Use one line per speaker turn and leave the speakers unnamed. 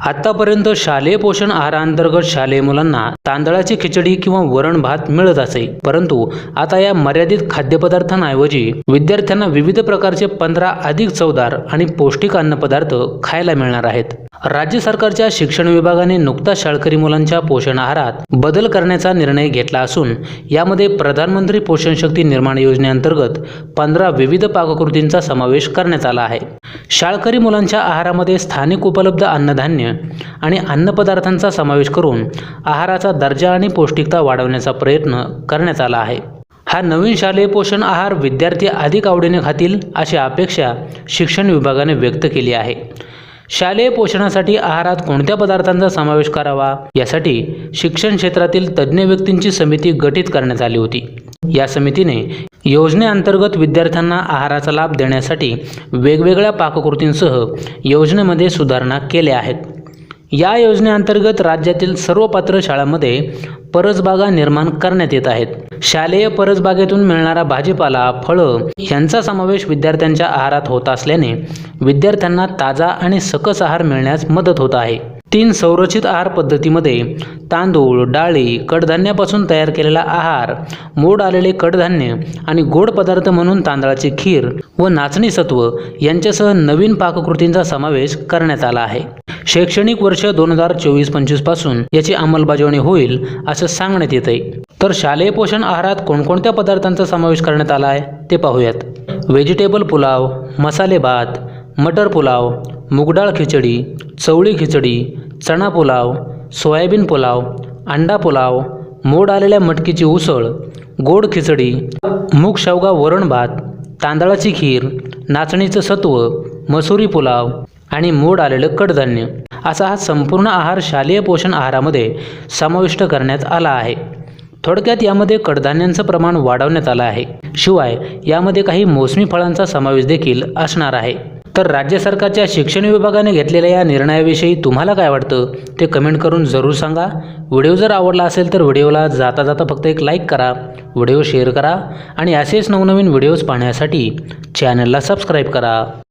आतापर्यंत शालेय पोषण आहारांतर्गत शालेय मुलांना तांदळाची खिचडी किंवा वरण भात मिळत असे. परंतु आता या मर्यादित खाद्यपदार्थांऐवजी विद्यार्थ्यांना विविध प्रकारचे पंधरा अधिक चवदार आणि पौष्टिक अन्नपदार्थ खायला मिळणार आहेत. राज्य सरकारच्या शिक्षण विभागाने नुकताच शाळकरी मुलांच्या पोषण आहारात बदल करण्याचा निर्णय घेतला असून यामध्ये प्रधानमंत्री पोषण शक्ती निर्माण योजनेअंतर्गत पंधरा विविध पाककृतींचा समावेश करण्यात आला आहे. शाळकरी मुलांच्या आहारामध्ये स्थानिक उपलब्ध अन्नधान्य आणि अन्नपदार्थांचा समावेश करून आहाराचा दर्जा आणि पौष्टिकता वाढवण्याचा प्रयत्न करण्यात आला आहे. हा नवीन शालेय पोषण आहार विद्यार्थी अधिक आवडीने खातील अशी अपेक्षा शिक्षण विभागाने व्यक्त केली आहे. शालेय पोषणासाठी आहारात कोणत्या पदार्थांचा समावेश करावा? यासाठी शिक्षण क्षेत्रातील तज्ज्ञ व्यक्तींची समिती गठीत करण्यात आली होती. या समितीने योजनेअंतर्गत विद्यार्थ्यांना आहाराचा लाभ देण्यासाठी वेगवेगळ्या पाककृतींसह योजनेमध्ये सुधारणा केल्या आहेत. या योजनेअंतर्गत राज्यातील सर्व पात्र शाळांमध्ये परसबागा निर्माण करण्यात येत आहेत. शालेय परसबागेतून मिळणारा भाजीपाला फळं यांचा समावेश विद्यार्थ्यांच्या आहारात होत असल्याने विद्यार्थ्यांना ताजा आणि सकस आहार मिळण्यास मदत होत आहे. तीन संरचित आहार पद्धतीमध्ये तांदूळ डाळी कडधान्यापासून तयार केलेला आहार मोड आलेले कडधान्य आणि गोड पदार्थ म्हणून तांदळाची खीर व नाचणी सत्व यांच्यासह नवीन पाककृतींचा समावेश करण्यात आला आहे. शैक्षणिक वर्ष दोन हजार चोवीस पंचवीसपासून याची अंमलबजावणी होईल असं सांगण्यात येत आहे तर शालेय पोषण आहारात कोणकोणत्या पदार्थांचा समावेश करण्यात आला आहे ते पाहूयात. व्हेजिटेबल पुलाव मसाले भात मटर पुलाव मुगडाळ खिचडी चवळी खिचडी चणा पुलाव सोयाबीन पुलाव अंडा पुलाव मोड आलेल्या मटकीची उसळ गोड खिचडी मूग शेवगा वरण भात तांदळाची खीर नाचणीचं सत्व मसुरी पुलाव आणि मोड आलेलं कडधान्य. असा हा संपूर्ण आहार शालेय पोषण आहारामध्ये समाविष्ट करण्यात आला आहे. थोडक्यात यामध्ये कडधान्यांचं प्रमाण वाढवण्यात आलं आहे. शिवाय यामध्ये काही मोसमी फळांचा समावेश देखील असणार आहे. तर राज्य सरकारच्या शिक्षण विभागाने घेतलेल्या या निर्णयाविषयी तुम्हाला काय वाटतं? ते कमेंट करून जरूर सांगा. व्हिडिओ जर आवडला असेल तर व्हिडिओला जाता जाता फक्त एक लाईक करा व्हिडिओ शेअर करा आणि असेच नवनवीन व्हिडिओज पाहण्यासाठी चॅनलला सबस्क्राईब करा.